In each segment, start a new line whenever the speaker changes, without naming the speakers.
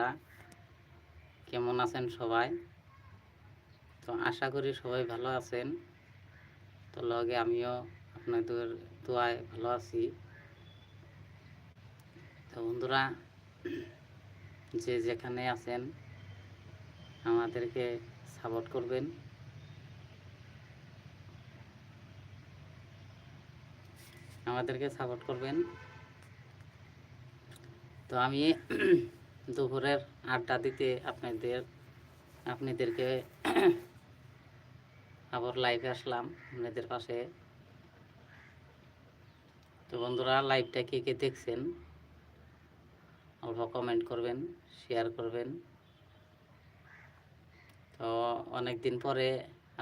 বন্ধুরা কেমন আছেন সবাই? তো আশা করি সবাই ভালো আছেন। তো লগে আমিও আপনাদের দোয়ায় ভালো আছি। তো বন্ধুরা, যে যেখানে আছেন, আমাদেরকে সাপোর্ট করবেন। আমাদেরকে সাপোর্ট করবেন। তো আমি দুপুরের আড্ডা দিতে আপনাদের আপনাদেরকে আবার লাইভে আসলাম আপনাদের পাশে। তো বন্ধুরা লাইভটা কে কে দেখছেন? অল্প কমেন্ট করবেন শেয়ার করবেন। তো অনেক দিন পরে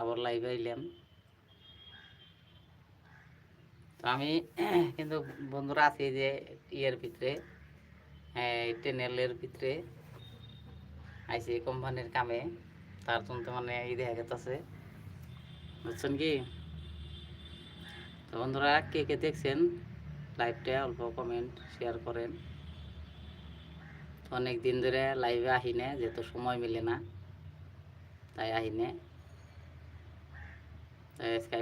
আবার লাইভে আইলাম তো আমি কিন্তু বন্ধুরা আছি যে ইয়ের ভিতরে। টেনেলের ভিতরে আইসি কোম্পানির কামে। তার জন্য মানে এই দেখা গেছে বুঝছেন কি? তো বন্ধুরা, কে কে দেখছেন? লাইভটা অল্প কমেন্ট শেয়ার করেন। অনেক দিন ধরে লাইভে আহিনে যেহেতু সময় মিলে না। তাই আহিনে তাই আজকে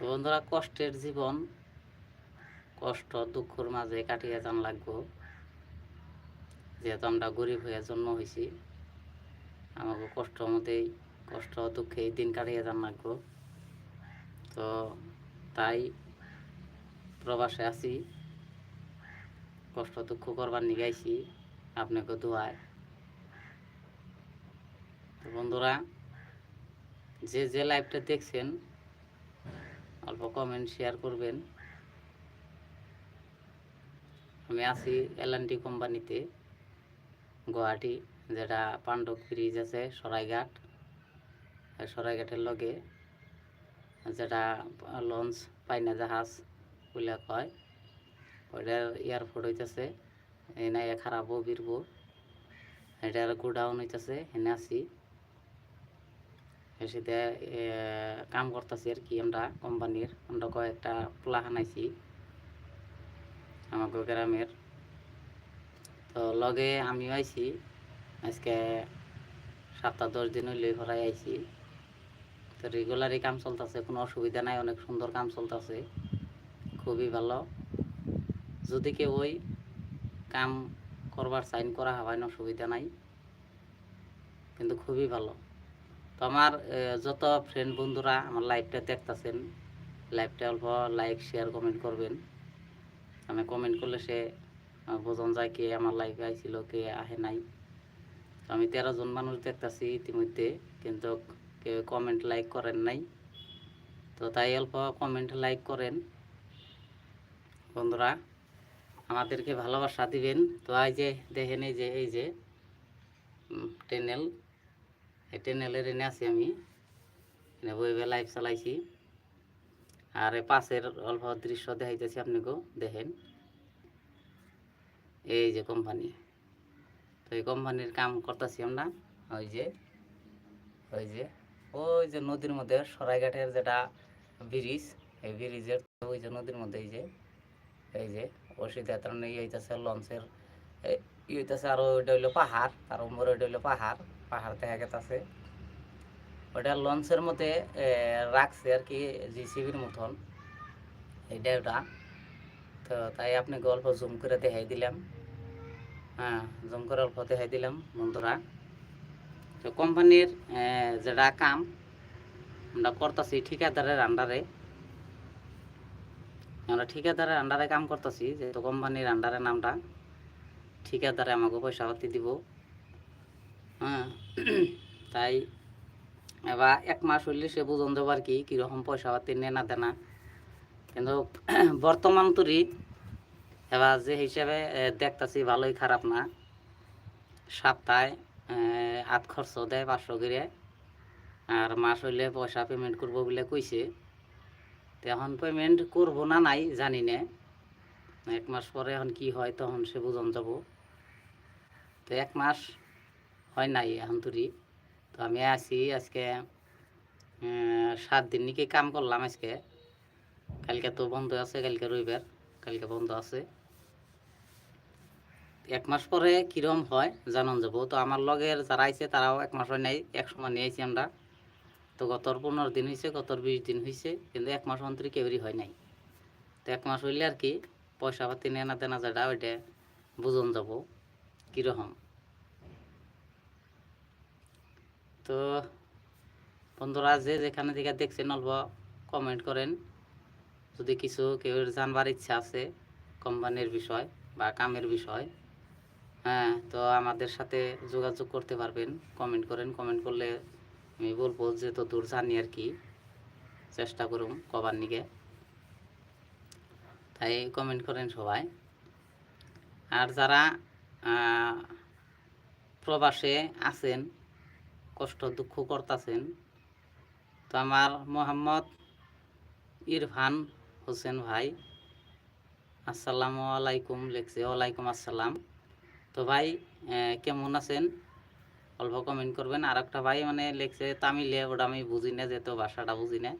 বন্ধুরা, কষ্টের জীবন, কষ্ট, দুঃখর মাঝে কাটিয়ে যান লাগবো। যেহেতু আমরা গরিব হয়ে জন্ম হয়েছি আমাকে কষ্ট মতেই কষ্ট দুঃখে দিন কাটিয়ে যান লাগবো। তো তাই প্রবাসে আছি, কষ্ট দুঃখ করবার নিগাইছি আপনাকে দোয়ায়। তো বন্ধুরা, যে যে লাইভটা দেখছেন অল্প কমেন্ট শেয়ার করবেন। আমি আছি এল কোম্পানিতে গুয়াহাটি, যেটা পাণ্ডব ব্রিজ আছে, সরাইঘাট। সরাইঘাটের লগে যেটা লঞ্চ পাইনা জাহাজ বলে কয় ওইটার এয়ারপোর্ট হইতেছে এনে খারাপও বিরবো এটার গোডাউন হইতেছে, এনে আছি। সেটা কাম করতেছি আর কি আমরা কোম্পানির। আমরা কয়েকটা পোলা হানাইছি আমাকে গ্রামের। তো লগে আমিও আইছি, আজকে সপ্তাহ দশ দিন হইলে ভরাই আইছি। তো রেগুলারই কাম চলতেছে, কোনো অসুবিধা নাই, অনেক সুন্দর কাম চলতেছে, খুবই ভালো। যদি কেউ ওই কাম করবার সাইন করা হয় না অসুবিধা নাই, কিন্তু খুবই ভালো। তো আমার যত ফ্রেন্ড বন্ধুরা আমার লাইভটা দেখতেছেন লাইভটা অল্প লাইক শেয়ার কমেন্ট করবেন। আমি কমেন্ট করলে সে বোঝন যায় কে আমার লাইভে আইছিল, কে আহে নাই। আমি তেরো জন মানুষ দেখতেছি ইতিমধ্যে, কিন্তু কেউ কমেন্ট লাইক করেন নাই। তো তাই অল্প কমেন্ট লাইক করেন। বন্ধুরা, আমাদেরকে ভালোবাসা দিবেন। তো এই যে, দেখেন এই যে এই যে টেনেল টেনেলের এনে আছি আমি। এনে বইবে লাইভ চালাইছি। আর এই পাশের অল্প দৃশ্য দেখাইতেছি আপনাকেও দেখেন। এই যে কোম্পানি তো এই কোম্পানির কাম করতেছি আমরা, ওই যে ওই যে ওই যে নদীর মধ্যে, সরাইঘাটের যেটা ব্রিজ এই ব্রিজের ওই যে নদীর মধ্যে, এই যে এই যে ওষুধ তার ইয়ে হইতেছে লঞ্চের এই ই হইতেছে আর ওইটা হইল পাহাড়, তার উপরে ওইটা হইল পাহাড়। পাহাড় দেখা গেতেছে। ওটা লঞ্চের মধ্যে রাখছে আর কি জিসিবির মতন। এইটা ওটা তো তাই আপনি গল্প জুম করে দেখাই দিলাম। হ্যাঁ জুম করে অল্প দেখাই দিলাম বন্ধুরা। তো কোম্পানির যেটা কাম, আমরা করতেছি ঠিকাদারের আন্ডারে আমরা ঠিকাদারের আন্ডারে কাম করতেছি, যেহেতু কোম্পানির আন্ডারে নামটা। ঠিকাদারে আমাকে পয়সা পাতি দিব। হ্যাঁ। তাই এবার এক মাস হইলে সে বুঝন দেবো আর কি, কীরকম পয়সা পাতি নেনা দেনা। কিন্তু বর্তমান তরি এবার যে হিসাবে দেখতেছি ভালোই খারাপ না। সপ্তাহে আট খরচ দেয় পাঁচশো করে। আর মাস হইলে পয়সা পেমেন্ট করব বলে কইছে। এখন পেমেন্ট করব না নাই, জানি না। এক মাস পরে এখন কি হয়, তখন সে বুঝন যাব তো এক মাস হয় নাই এখন তুরি তো আমি আছি আজকে সাত দিন নাকি কাম করলাম আজকে। কালকে তো বন্ধ আছে, কালকে রবিবার, কালকে বন্ধ আছে। এক মাস পরে কিরম হয় জানান যাব। তো আমার লগের যারা আইছে তারাও এক মাস হয় নাই, এক সময় নিয়ে আইছি আমরা। তো গতর পনেরো দিন হয়েছে গতর বিশ দিন হয়েছে কিন্তু এক মাস অন্তরে কেউরই হয় নাই। তো এক মাস হইলে আর কি পয়সা পাতি নেনা দেনা যেটা, ওইটা বুঝন যাব, কীরকম। তো বন্ধুরা যে যেখানে থেকে দেখছেন অল্প কমেন্ট করেন। যদি কিছু কেউ জানবার ইচ্ছা আছে কোম্পানির বিষয় বা কামের বিষয় হ্যাঁ তো আমাদের সাথে যোগাযোগ করতে পারবেন। কমেন্ট করেন কমেন্ট করলে আমি বলব যে তো দূর জানি আর কি। চেষ্টা করুন কবার নিকে তাই কমেন্ট করেন সবাই। আর যারা প্রবাসে আছেন কষ্ট, দুঃখ করতেছেন। তো আমার মোহাম্মদ ইরফান হোসেন ভাই, আসসালামু আলাইকুম লেখছে, ওয়ালাইকুম আসসালাম। তো ভাই কেমন আছেন? অল্প কমেন্ট করবেন। আর একটা ভাই মানে লেখছে, তামিলে ওটা আমি বুঝি না, যেহেতু ভাষাটা বুঝি না।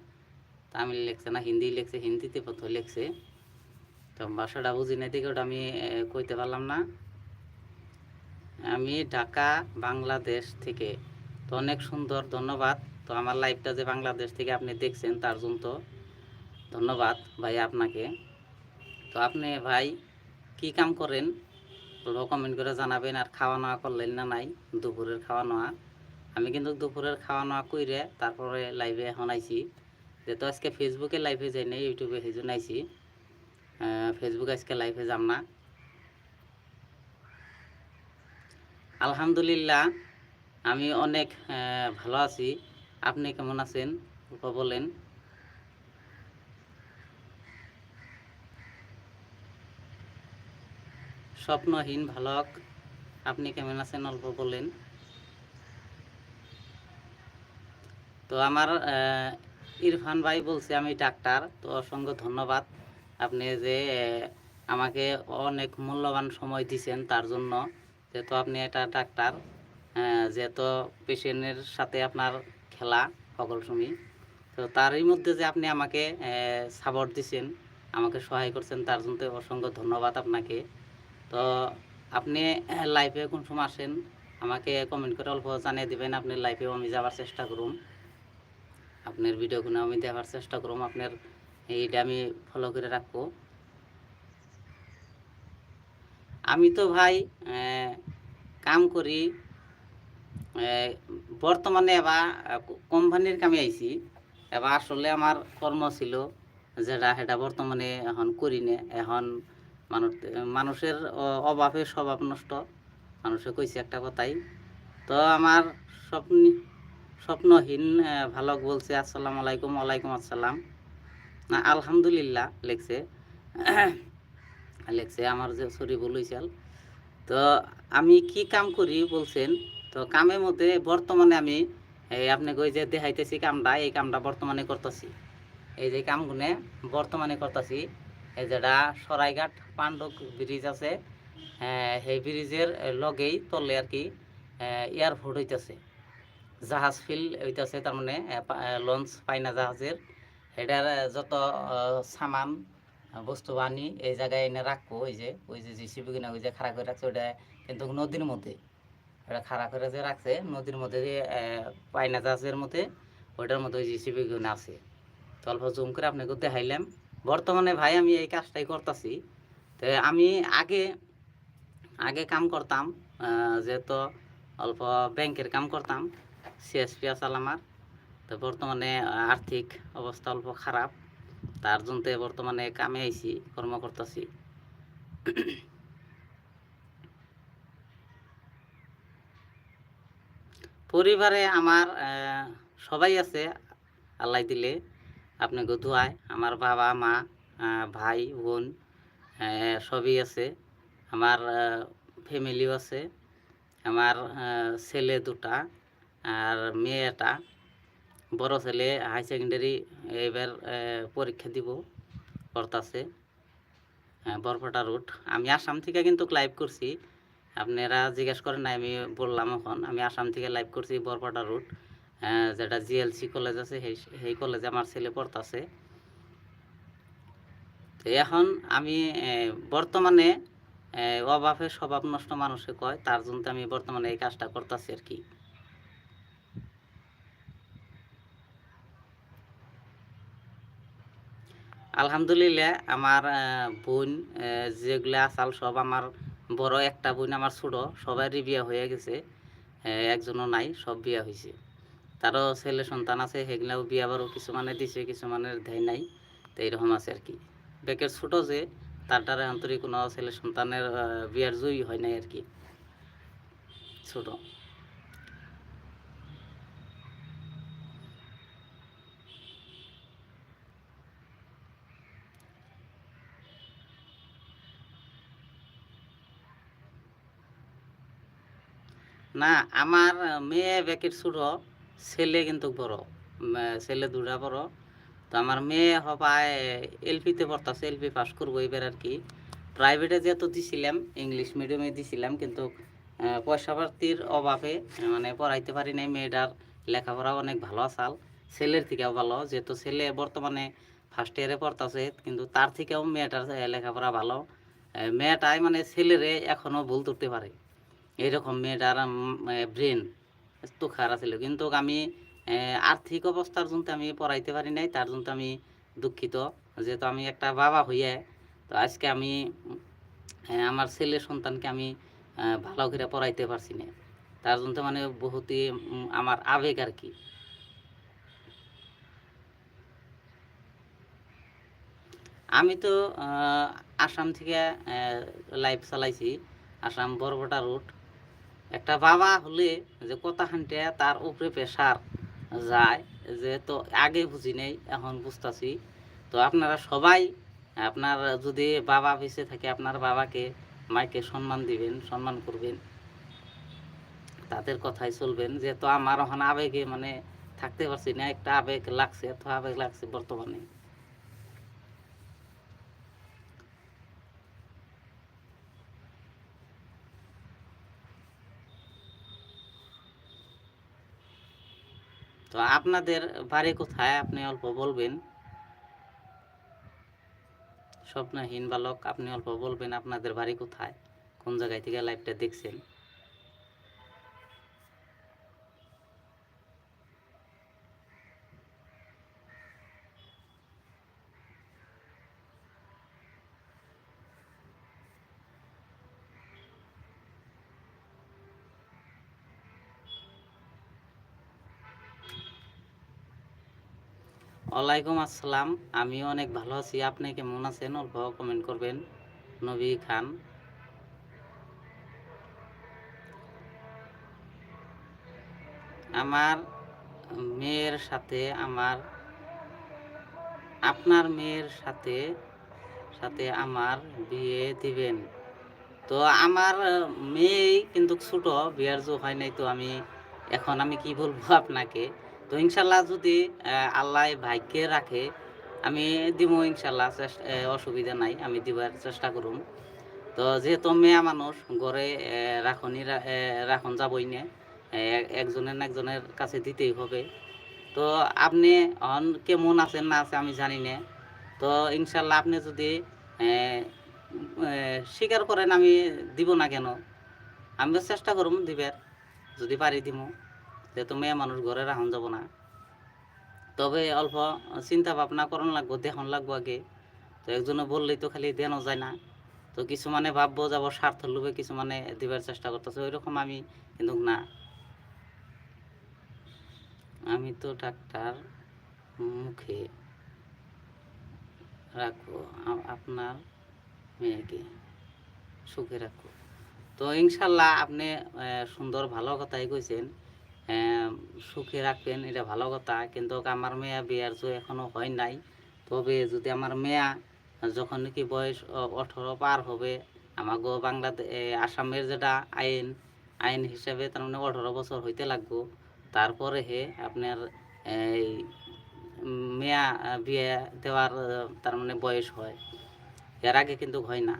তামিল লেখছে না, হিন্দি লেখছে, হিন্দিতে প্রথম লেখছে। তো ভাষাটা বুঝি না দেখে ওটা আমি কইতে পারলাম না। আমি ঢাকা, বাংলাদেশ থেকে। তো অনেক সুন্দর, ধন্যবাদ। তো আমার লাইভটা যে বাংলাদেশ থেকে আপনি দেখছেন, তার জন্য তো ধন্যবাদ ভাই আপনাকে। তো আপনি ভাই কি কাম করেন? অল্প কমেন্ট করে জানাবেন, আর খাওয়া নাওয়া করলেন না নাই? দুপুরের খাওয়া নাওয়া আমি কিন্তু দুপুরের খাওয়া নাওয়া কইরে তারপরে লাইভে এখন আইছি। যেহেতু আজকে ফেসবুকে লাইভে যাই নাই ইউটিউবে সেই জন্য ফেসবুক আজকে লাইভে যাম না। আলহামদুলিল্লাহ। আমি অনেক ভালো আছি। আপনি কেমন আছেন? বলেন স্বপ্নহীন ভালক, আপনি কেমন আছেন? অল্প বলেন। তো আমার ইরফান ভাই বলছে আমি ডাক্তার, তো অসংখ্য ধন্যবাদ। আপনি যে আমাকে অনেক মূল্যবান সময় দিছেন তার জন্য, যেহেতু আপনি এটা ডাক্তার। যেহেতু পেশেন্টের সাথে আপনার খেলা সকল সময় তো তারই মধ্যে যে আপনি আমাকে সাপোর্ট দিছেন, আমাকে সহায় করছেন, তার জন্য অসংখ্য ধন্যবাদ আপনাকে। তো আপনি লাইফে কোন সময় আসেন, আমাকে কমেন্ট করে অল্প জানিয়ে দিবেন, আপনি লাইভেও আমি যাওয়ার চেষ্টা করুন আপনার ভিডিওগুলো আমি দেখার চেষ্টা করুম, আপনার এইটা আমি ফলো করে রাখব। আমি তো ভাই কাম করি বর্তমানে এবার কোম্পানির কামে আইছি। এবার আসলে আমার কর্ম ছিল যেটা সেটা বর্তমানে এখন করি না। এখন মানুষ, মানুষের অভাবে স্বভাব নষ্ট। মানুষে কইছে একটা কথাই। তো আমার স্বপ্ন, স্বপ্নহীন ভালক বলছে, আসসালামু আলাইকুম, ওয়ালাইকুম আসসালাম। না, আলহামদুলিল্লাহ, লেখছে। লেখছে, আমার যে সরি বলইছাল তো আমি কি কাম করি, বলছেন তো কামের মধ্যে বর্তমানে আমি আপনাকে ওই যে দেখাইতেছি কামটা এই কামটা বর্তমানে করতেছি। এই যে কামগুনে বর্তমানে করতেছি এই যেটা সরাইঘাট পাণ্ডক ব্রিজ আছে আহ, সেই ব্রিজের লগেই তলে আর কি এয়ারপোর্ট হইতেছে। জাহাজ ফিল হইতেছে তার মানে লঞ্চ পাইনা জাহাজের। এটার যত সামান বস্তু বানি এই জায়গায় এনে রাখব ওই যে ওই যে জিসিবি কিনা ওই যে খাড়া করে রাখছে ওটা কিন্তু নদীর মধ্যে। ওটা খাড়া করে যে রাখছে, নদীর মধ্যে যে পাইনা জাহাজের মধ্যে, ওইটার মধ্যে ওই জিসিবি কিনা আছে। তো অল্প জুম করে আপনাকে দেখাইলাম। বর্তমানে ভাই আমি এই কাজটাই করতেছি। তো আমি আগে আগে কাম করতাম যেহেতু অল্প ব্যাংকের কাম করতাম সিএসপি আসাল আমার। তো বর্তমানে আর্থিক অবস্থা অল্প খারাপ। তার জন্য বর্তমানে কামে আইছি, কর্ম করতেছি। পরিবারে আমার সবাই আছে, আল্লাহ দিলে। আপনি গধুয়ায় আমার বাবা, মা ভাই, বোন সবই আছে। আমার ফ্যামিলিও আছে। আমার ছেলে দুটা, আর মেয়েটা। বড় ছেলে হাই সেকেন্ডারি এবার পরীক্ষা দিব করতেছে বরপটা রুট আমি আসাম থেকে কিন্তু ক্লাইভ করছি। আপনারা জিজ্ঞেস করেন না আমি বললাম এখন। আমি আসাম থেকে লাইভ করছি বরপটা আহ, যেটা জিএলসি কলেজ আছে সেই কলেজে আমার ছেলে পড়তাছে। তো এখন আমি বর্তমানে অভাবে স্বভাব নষ্ট মানুষে কয় তার জন্য আমি বর্তমানে এই কাজটা করতেছি আর কি। আলহামদুলিল্লাহ আমার বোন যেগুলো আসাল সব আমার বড় একটা বোন আমার ছোট, সবারই বিয়া হয়ে গেছে একজনও নাই, সব বিয়া হয়েছে তারও ছেলে সন্তান আছে, সেগুলাও বিয়া বারও কিছুমানে দিছে কিছুমানের দেয় নাই, তো এইরকম আছে আর কি। বেকের ছোট যে, তার দ্বারা আন্তরিক কোনো ছেলে সন্তানের বিয়ার জয়ী হয় নাই আর কি। ছোট। না, আমার মেয়ে বেকের ছোট, ছেলে কিন্তু বড়। ছেলে দুটা বড়। তো আমার মেয়ে হবায় এলপিতে পড়তাছে এলপি পাস করব এবার আর কি। প্রাইভেটে যেহেতু দিছিলাম ইংলিশ মিডিয়ামে দিছিলাম, কিন্তু পয়সা পাতির অভাবে মানে পড়াইতে পারি নাই। মেয়েটার লেখাপড়া অনেক ভালো আসাল। ছেলের থেকেও ভালো, যেহেতু ছেলে বর্তমানে ফার্স্ট ইয়ারে পড়তাছে, কিন্তু তার থেকেও মেয়েটার লেখাপড়া ভালো। মেয়েটাই মানে ছেলেরে এখনও ভুল ধরতে পারে। এইরকম মেয়েটার ব্রেন তো খারাপ ছিল। কিন্তু আমি আর্থিক অবস্থার জন্য আমি পড়াইতে পারি নাই, তার জন্য আমি দুঃখিত। যেহেতু আমি একটা বাবা হইয়া, তো আজকে আমি আমার ছেলে সন্তানকে আমি ভালো করে পড়াইতে পারছি না। তার জন্য মানে বহুতই আমার আবেগ আর কি। আমি তো আসাম থেকে লাইভ চালাইছি, আসাম বরবটা রুট একটা বাবা হলে যে কথা হানতে তার উপরে প্রেশার যায়, যে তো আগে বুঝি নেই, এখন বুঝতেছি। তো আপনারা সবাই, আপনার যদি বাবা বেঁচে থাকে, আপনার বাবাকে মাইকে সম্মান দিবেন, সম্মান করবেন। তাদের কথাই চলবেন, যেহেতু আমার ওখানে আবেগে মানে থাকতে পারছি না, একটা আবেগ লাগছে, এত আবেগ লাগছে বর্তমানে। তো আপনাদের বাড়ি কোথায়? আপনি অল্প বলবেন। স্বপ্নহীন বালক, আপনি অল্প বলবেন আপনাদের বাড়ি কোথায়? কোন জায়গায় থেকে লাইভটা দেখছেন? ওয়ালাইকুম আসসালাম। আমি অনেক ভালো আছি। আপনি কেমন আছেন? অল্প কমেন্ট করবেন। নবী খান। আমার মেয়ের সাথে আমার আপনার মেয়ের সাথে সাথে আমার বিয়ে দিবেন। তো আমার মেয়ে কিন্তু ছোট, বিয়ার জো হয় নাই তো আমি, এখন আমি কি বলব আপনাকে? তো ইনশাল্লাহ যদি আল্লাহ ভাগ্যে রাখে, আমি দিব ইনশাল্লাহ চেষ্টা অসুবিধা নাই, আমি দিবার চেষ্টা করুম। তো যেহেতু মেয়া মানুষ, ঘরে রাখনি রাখন যাবই না একজনের একজনের কাছে দিতেই হবে। তো আপনি অন কেমন আছেন না আছে আমি জানি না। তো ইনশাল্লাহ আপনি যদি স্বীকার করেন আমি দিব না কেন, আমিও চেষ্টা করুম দিবার, যদি পারি দিব যেহেতু মেয়ে মানুষ ঘরে রাখন যাব না। তবে অল্প চিন্তা ভাবনা করন লাগবো, দেখুন লাগবো আগে। তো একজনে বললেই তো খালি দেনও যায় না। তো কিছুমানে ভাববো যাব স্বার্থ লোভে কিছুমানে দিবার চেষ্টা করতেছে ওই রকম আমি কিন্তু না। আমি তো ডাক্তার মুখে রাখব আপনার মেয়েকে সুখে রাখব। তো ইনশাল্লাহ আপনি সুন্দর ভালো কথাই কইছেন। সুখে রাখবেন, এটা ভালো কথা। কিন্তু আমার মেয়া বিয়ার জো এখনও হয় নাই। তবে যদি আমার মেয়া যখন নাকি বয়স অঠেরো পার হবে, আমাগো বাংলাদেশ আসামের যেটা আইন আইন হিসাবে তার মানে আঠারো বছর হইতে লাগবো। তারপরে হে আপনার এই মেয়া বিয়ে দেওয়ার, তার মানে বয়স হয়। এর আগে কিন্তু হয় না।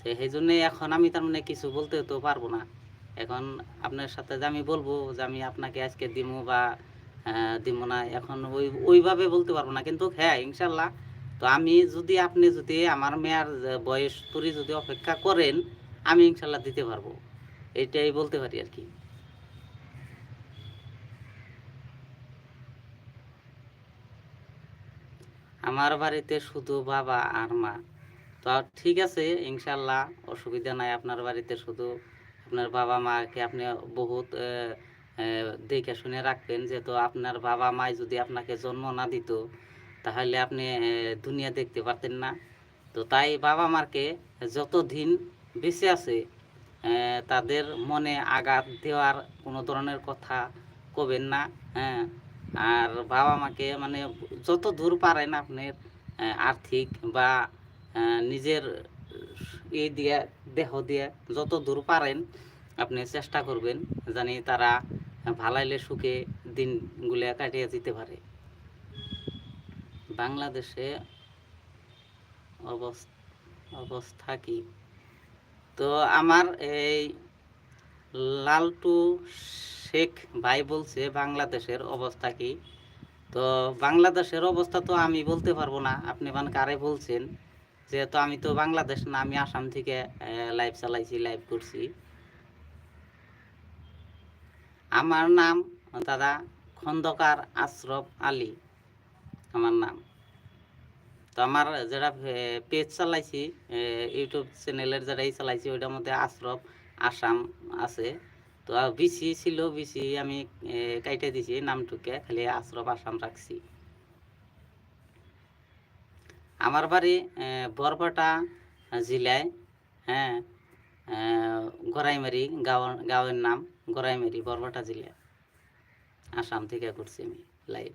তো সেই জন্যে এখন আমি তার মানে কিছু বলতে তো পারব না। এখন আপনার সাথে যে আমি বলব যে আমি আপনাকে আজকে দিমু বা দিমু না, এখন ওই, ওইভাবে বলতে পারব না। কিন্তু হ্যাঁ ইনশাল্লাহ। তো আমি যদি, আপনি যদি আমার মেয়ার বয়স পুরি যদি অপেক্ষা করেন, আমি ইনশাল্লাহ দিতে পারব। এইটাই বলতে পারি আর কি। আমার বাড়িতে শুধু বাবা আর মা। তো ঠিক আছে, ইনশাল্লাহ, অসুবিধা নাই, আপনার বাড়িতে শুধু আপনার বাবা মাকে আপনি বহুত দেখে শুনে রাখবেন যেহেতু আপনার বাবা মাই যদি আপনাকে জন্ম না দিত, তাহলে আপনি দুনিয়া দেখতে পারতেন না। তো তাই বাবা মাকে যত দিন বেঁচে আছে তাদের মনে আঘাত দেওয়ার কোনো ধরনের কথা কবেন না হ্যাঁ। আর বাবা মাকে মানে যত দূর পারেন আপনার আর্থিক বা নিজের এই দিয়ে, দেহ দিয়ে যত দূর পারেন আপনি চেষ্টা করবেন জানি তারা ভালাইলে সুখে দিনগুলো কাটিয়ে যেতে পারে। বাংলাদেশে অবস- অবস্থা কি? তো আমার এই লালটু শেখ ভাই বলছে, বাংলাদেশের অবস্থা কি? তো বাংলাদেশের অবস্থা তো আমি বলতে পারব না। আপনি মানে কারে বলছেন? যেহেতু আমি তো বাংলাদেশ না, আমি আসাম থেকে লাইভ চালাইছি লাইভ করছি। আমার নাম দাদা খন্দকার আশরফ আলী, আমার নাম। তো আমার যেটা পেজ চালাইছি ইউটিউব চ্যানেলের যেটাই চালাইছি, ওইটার মধ্যে আশরফ আসাম আছে। তো বিসি ছিল বিসি আমি কাইটে দিছি, নামটুকে, খালি আশরফ আসাম রাখছি। আমার বাড়ি বরপাটা জেলায় হ্যাঁ গড়াইমারি গাঁও গাঁয়ের নাম গড়াইমারি, বরপাটা জেলায়। আসাম থেকে করছি আমি, লাইভ।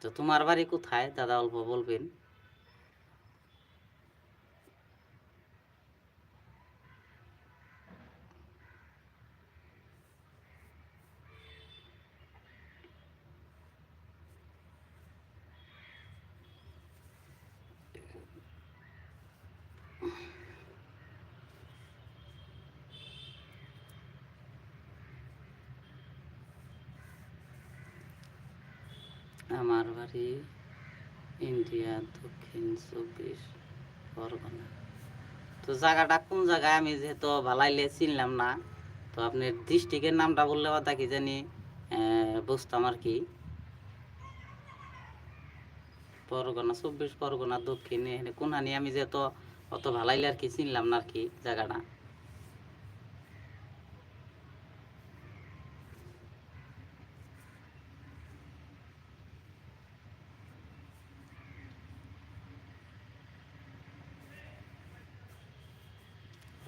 তো তোমার বাড়ি কোথায়? দাদা অল্প বলবেন আমার বাড়ি ইন্ডিয়া দক্ষিণ চব্বিশ, পরগনা। তো জায়গাটা কোন জায়গায়? আমি যেহেতু ভালাইলে চিনলাম না, তো আপনি ডিস্ট্রিক্টের নামটা বললে কথা কি জানি বুঝতাম আর কি। পরগনা, চব্বিশ, পরগনা, দক্ষিণে কোনহানি আমি যেহেতু অত ভালাইলে আর কি চিনলাম না আর কি জায়গাটা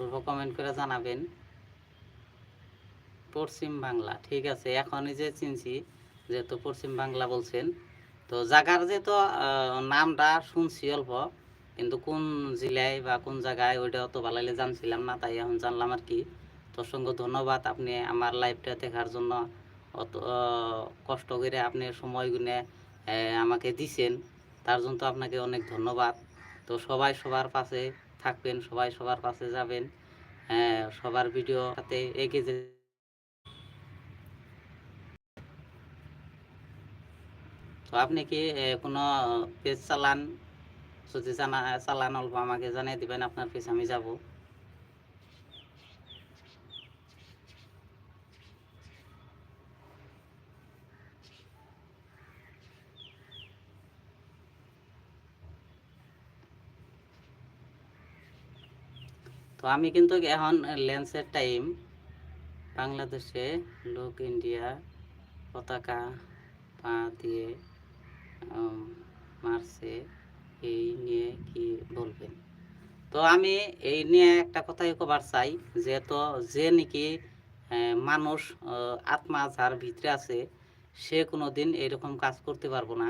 অল্প কমেন্ট করে জানাবেন। পশ্চিম বাংলা, ঠিক আছে? এখনই যে চিনছি যেহেতু পশ্চিম বাংলা বলছেন, তো জায়গার যেহেতু নামটা শুনছি অল্প, কিন্তু কোন জেলায় বা কোন জায়গায় ওইটা অত ভালো জানছিলাম না, তাই এখন জানলাম আর কি। তো অসংখ্য ধন্যবাদ আপনি আমার লাইভটা দেখার জন্য। অত কষ্ট করে আপনি সময় গুনে আমাকে দিছেন, তার জন্য তো আপনাকে অনেক ধন্যবাদ। তো সবাই সবার পাশে থাকবেন, সবাই সবার পাশে যাবেন। সবার ভিডিও সাথে এগিয়ে যে তো আপনি কি কোনো, পেজ চালান? যদি চালান অল্প আমাকে জানিয়ে দিবেন, আপনার পেজ আমি যাব। তো আমি কিন্তু এখন লেন্সের টাইম। বাংলাদেশে, লোক ইন্ডিয়া, পতাকা পা দিয়ে মারছে, এই নিয়ে কি বলবেন? তো আমি এই নিয়ে একটা কথাই কবার চাই যে তো যে নাকি মানুষ আত্মা যার ভিতরে আছে, সে কোনো দিন এরকম কাজ করতে পারব না।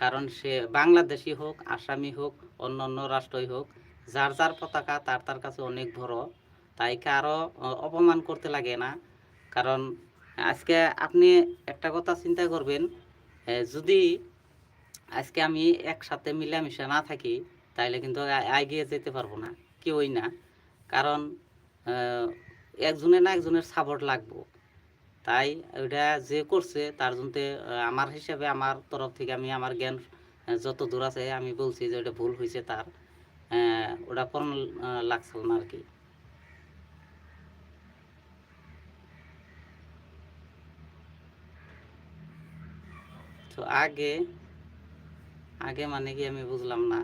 কারণ সে বাংলাদেশি হোক, আসামি হোক অন্য অন্য রাষ্ট্রই হোক যার যার পতাকা, তার তার কাছে অনেক বড়। তাই কারও অপমান করতে লাগে না। কারণ আজকে আপনি একটা কথা চিন্তা করবেন যদি আজকে আমি একসাথে মিলামিশা না থাকি, তাইলে কিন্তু এগিয়ে যেতে পারব না, কেউই না। কারণ একজনের না একজনের সাপোর্ট লাগবো। তাই ওইটা যে করছে, তার জন্য আমার হিসাবে আমার তরফ থেকে আমি আমার জ্ঞান যত দূর আছে আমি বলছি যে ওটা ভুল হয়েছে তার। আহ, ওটা পরম আহ, লাগছিল না আর কি তো আগে আগে মানে কি আমি বুঝলাম না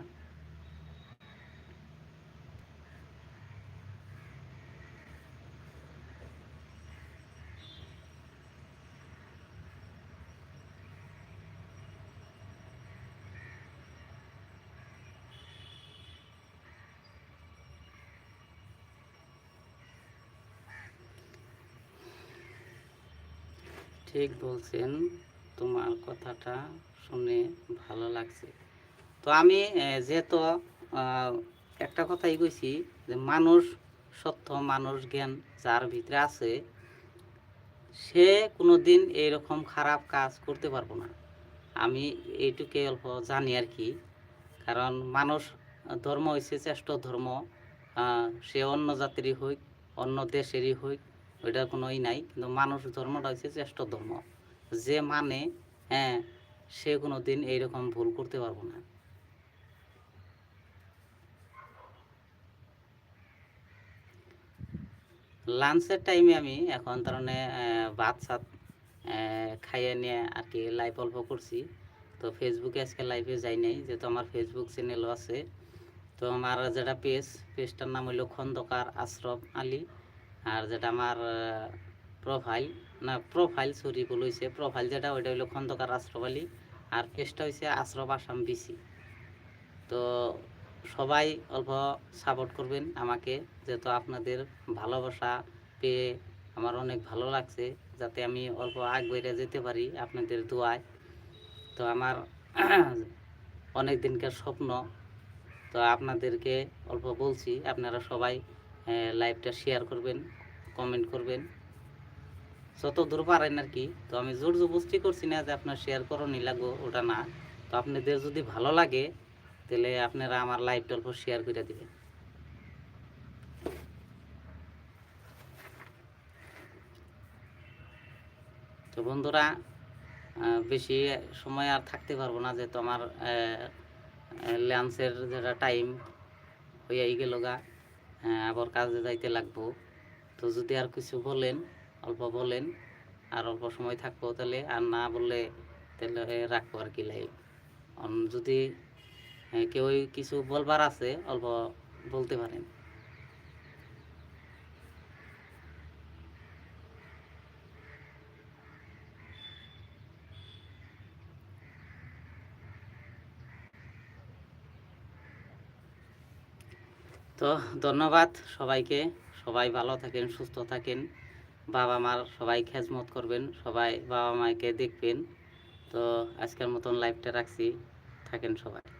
ঠিক বলছেন, তোমার কথাটা শুনে ভালো লাগছে। তো আমি যেহেতু একটা কথাই কইছি যে মানুষ, সত্য মানুষ, জ্ঞান যার ভিতরে আছে, সে কোনো দিন এইরকম খারাপ কাজ করতে পারব না। আমি এইটুকে অল্প জানি আর কি। কারণ মানুষ, ধর্ম হয়েছে শ্রেষ্ঠ ধর্ম সে অন্য জাতিরই হোক, অন্য দেশেরই হোক ওইটার কোনো ই নাই। কিন্তু মানুষ ধর্মটা হচ্ছে শ্রেষ্ঠ ধর্ম। যে মানে হ্যাঁ সে কোনো দিন এইরকম ভুল করতে পারব না। লাঞ্চের টাইমে আমি এখন তার মানে ভাত সাত খাইয়ে নিয়ে আর কি লাইভ অল্প করছি। তো ফেসবুকে আজকে লাইভে যাই নাই, যেহেতু আমার ফেসবুক চ্যানেলও আছে। তো আমার যেটা পেজ পেজটার নাম হইল খন্দকার আশরফ আলী। আর যেটা আমার প্রোফাইল না প্রোফাইল সরি ভুল হয়েছে প্রোফাইল যেটা, ওইটা হইল খন্দকার আশরফ আলী। আর পেজটা হয়েছে আশরফ আসাম বিসি তো সবাই অল্প সাপোর্ট করবেন আমাকে, যেহেতু আপনাদের ভালোবাসা পেয়ে আমার অনেক ভালো লাগছে, যাতে আমি অল্প আগ বেড়ে যেতে পারি আপনাদের দোয়ায়। তো আমার অনেক দিনকার স্বপ্ন। তো আপনাদেরকে অল্প বলছি, আপনারা সবাই লাইভটা শেয়ার করবেন কমেন্ট করবেন। যত দূর পারেন আর কি। তো আমি জোর জবস্তি করছি না যে আপনার শেয়ার করনি লাগবো ওটা না। তো আপনাদের যদি ভালো লাগে, তাহলে আপনারা আমার লাইভটা অল্প শেয়ার করে দিবেন। তো বন্ধুরা বেশি সময় আর থাকতে পারব না, যেহেতু আমার লাঞ্চের যেটা টাইম হইয়াই গেল গা। আবার কাজে যাইতে লাগবো। তো যদি আর কিছু বলেন, অল্প বলেন, আর অল্প সময় থাকব তাহলে, আর না বললে তাহলে রাখব আর কি লাইভ যদি কেউ কিছু বলবার আছে, অল্প বলতে পারেন। তো ধন্যবাদ সবাইকে। সবাই ভালো থাকেন, সুস্থ থাকেন। বাবা মার সবাই খেজমত করবেন, সবাই বাবা মাকে দেখবেন। তো আজকের মতন লাইভটা রাখছি। থাকেন সবাই।